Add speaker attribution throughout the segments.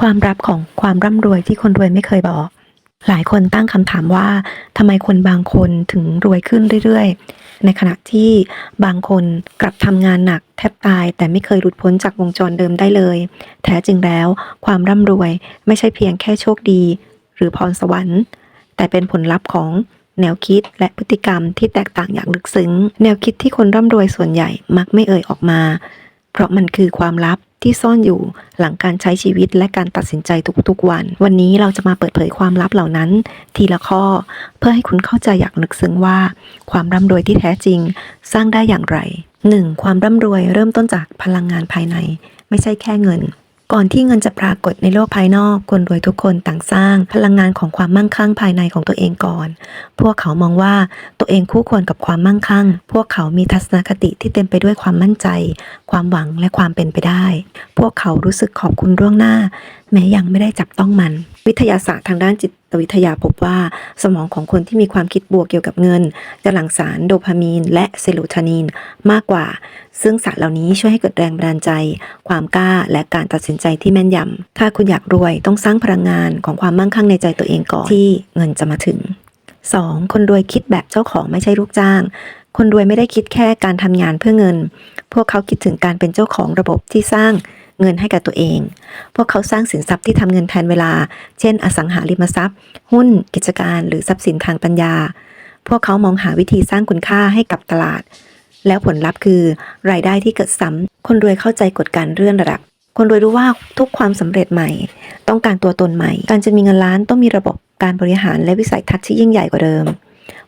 Speaker 1: ความลับของความร่ำรวยที่คนรวยไม่เคยบอก หลายคนตั้งคำถามว่าทำไมคนบางคนถึงรวยขึ้นเรื่อยๆ ในขณะที่บางคนกลับทำงานหนักแทบตาย แต่ไม่เคยหลุดพ้นจากวงจรเดิมได้เลย แท้จริงแล้ว ความร่ำรวยไม่ใช่เพียงแค่โชคดี หรือพรสวรรค์ แต่เป็นผลลัพธ์ของแนวคิดและพฤติกรรมที่แตกต่างอย่างลึกซึ้ง แนวคิดที่คนร่ำรวยส่วนใหญ่มักไม่เอ่ยออกมา เพราะมันคือความลับ ที่ซ่อนอยู่หลังการใช้ชีวิตและการตัดสินใจทุกๆวัน วันนี้เราจะมาเปิดเผยความลับเหล่านั้น ทีละข้อ เพื่อให้คุณเข้าใจอย่างลึกซึ้งว่า ความร่ำรวยที่แท้จริง สร้างได้อย่างไร 1. ความร่ำรวยเริ่มต้นจากพลังงานภายใน ไม่ใช่แค่เงิน ก่อนที่เงินจะปรากฏในโลกภายนอก คนรวยทุกคนต่างสร้าง พลังงานของความมั่งคั่งภายในของตัวเองก่อน พวกเขามองว่าตัวเองคู่ควรกับความมั่งคั่ง พวกเขามีทัศนคติที่เต็มไปด้วยความมั่นใจ ความหวังและความเป็นไปได้ พวกเขารู้สึกขอบคุณล่วงหน้า แม้ยังไม่ได้จับต้องมัน วิทยาศาสตร์ทางด้านจิตวิทยาพบว่า สมองของคนที่มีความคิดบวกเกี่ยวกับเงิน จะหลั่งสารโดพามีน และเซโรโทนินมากกว่า ซึ่งสารเหล่านี้ช่วยให้เกิดแรงบันดาลใจ ความกล้าและการตัดสินใจที่แม่นยำถ้าคุณอยากรวยต้องสร้างพลังงานของความมั่งคั่งในใจตัวเองก่อนที่เงินจะมาถึง 2. คนรวยคิดแบบเจ้าของไม่ใช่ลูกจ้าง คนรวยไม่ได้คิดแค่การทำงานเพื่อเงิน พวกเขาคิดถึงการเป็นเจ้าของระบบที่สร้าง เงินให้กับตัวเอง พวกเขาสร้างสินทรัพย์ที่ทำเงินแทนเวลา เช่น อสังหาริมทรัพย์ หุ้น กิจการ หรือทรัพย์สินทางปัญญา พวกเขามองหาวิธีสร้างคุณค่าให้กับตลาด แล้วผลลัพธ์คือ รายได้ที่เกิดซ้ำคนรวยเข้าใจกฎการเลื่อนระดับ คนรวยรู้ว่าทุกความสำเร็จใหม่ ต้องการตัวตนใหม่ การจะมีเงินล้านต้องมีระบบการบริหารและวิสัยทัศน์ที่ยิ่งใหญ่กว่าเดิม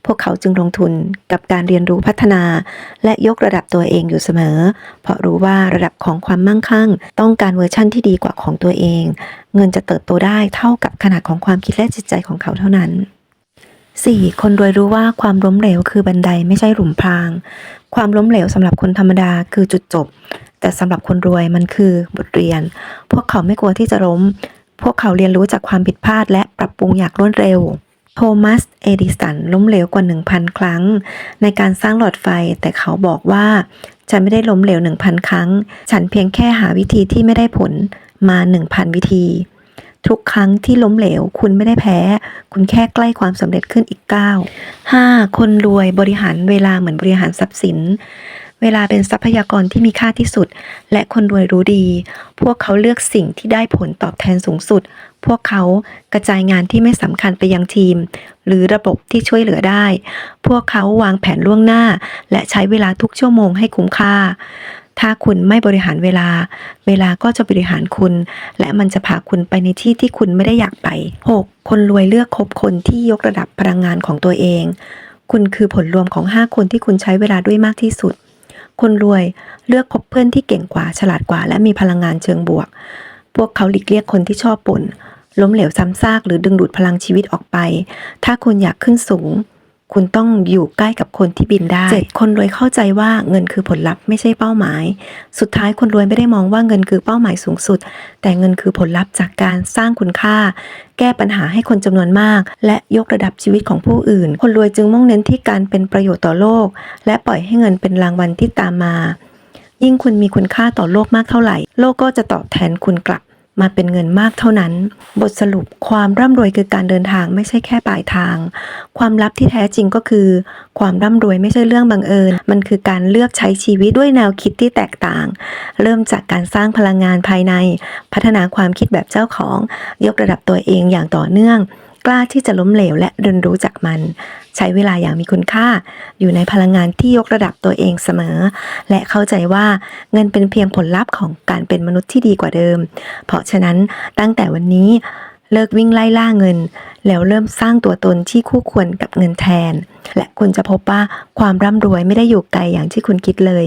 Speaker 1: พวกเขาจึงลงทุนกับการเรียนรู้พัฒนา และยกระดับตัวเองอยู่เสมอ เพราะรู้ว่าระดับของความมั่งคั่ง ต้องการเวอร์ชั่นที่ดีกว่าของตัวเอง เงินจะเติบโตได้เท่ากับขนาดของความคิดและจิตใจของเขาเท่านั้น 4. คนรวยรู้ว่าความล้มเหลวคือบันไดไม่ใช่หลุมพราง ความล้มเหลวสำหรับคนธรรมดาคือจุดจบ แต่สำหรับคนรวยมันคือบทเรียน พวกเขาไม่กลัวที่จะล้ม พวกเขาเรียนรู้จากความผิดพลาดและปรับปรุงอย่างรวดเร็ว โทมัส เอดิสันล้มเหลวกว่า 1,000 ครั้ง ในการสร้างหลอดไฟ แต่เขาบอกว่า ฉันไม่ได้ล้มเหลว 1,000 ครั้ง ฉันเพียงแค่หาวิธีที่ไม่ได้ผลมา 1,000 วิธี ทุกครั้งที่ล้มเหลว คุณไม่ได้แพ้ คุณแค่ใกล้ความสำเร็จขึ้นอีกก้าว 5. คนรวยบริหารเวลาเหมือนบริหารทรัพย์สิน เวลาเป็นทรัพยากรที่มีค่าที่สุด และคนรวยรู้ดี พวกเขาเลือกสิ่งที่ได้ผลตอบแทนสูงสุด พวกเขากระจายงานที่ไม่สำคัญไปยังทีม หรือระบบที่ช่วยเหลือได้ พวกเขาวางแผนล่วงหน้า และใช้เวลาทุกชั่วโมงให้คุ้มค่า ถ้าคุณไม่บริหารเวลา เวลาก็จะบริหารคุณ และมันจะพาคุณไปในที่ที่คุณไม่ได้อยากไป 6. คนรวยเลือกคบคนที่ยกระดับพลังงานของตัวเอง คุณคือผลรวมของ 5 คนที่คุณใช้เวลาด้วยมากที่สุด คนรวยเลือกคบเพื่อนที่เก่งกว่าฉลาดกว่า และมีพลังงานเชิงบวก พวกเขาหลีกเลี่ยงคนที่ชอบป่นล้มเหลวซ้ำซากหรือดึงดูดพลังชีวิตออกไป ถ้าคุณอยากขึ้นสูง คุณต้องอยู่ใกล้กับคนที่บินได้ 7. คนรวยเข้าใจว่าเงินคือผลลัพธ์ไม่ใช่เป้าหมาย สุดท้ายคนรวยไม่ได้มองว่าเงินคือเป้าหมายสูงสุด แต่เงินคือผลลัพธ์จากการสร้างคุณค่า แก้ปัญหาให้คนจำนวนมาก และยกระดับชีวิตของผู้อื่น คนรวยจึงมุ่งเน้นที่การเป็นประโยชน์ต่อโลก และปล่อยให้เงินเป็นรางวัลที่ตามมา ยิ่งคุณมีคุณค่าต่อโลกมากเท่าไหร่ โลกก็จะตอบแทนคุณกลับ มาเป็นเงินมากเท่านั้น บทสรุปความร่ำรวยคือการเดินทางไม่ใช่แค่ปลายทาง ความลับที่แท้จริงก็คือ ความร่ำรวยไม่ใช่เรื่องบังเอิญ มันคือการเลือกใช้ชีวิตด้วยแนวคิดที่แตกต่าง เริ่มจากการสร้างพลังงานภายใน พัฒนาความคิดแบบเจ้าของ ยกระดับตัวเองอย่างต่อเนื่อง กล้าที่จะล้มเหลวและเรียนรู้จากมัน ใช้เวลาอย่างมีคุณค่า อยู่ในพลังงานที่ยกระดับตัวเองเสมอ และเข้าใจว่าเงินเป็นเพียงผลลัพธ์ของการเป็นมนุษย์ที่ดีกว่าเดิม เพราะฉะนั้นตั้งแต่วันนี้เลิกวิ่งไล่ล่าเงิน แล้วเริ่มสร้างตัวตนที่คู่ควรกับเงินแทน และคุณจะพบว่าความร่ำรวยไม่ได้อยู่ไกลอย่างที่คุณคิดเลย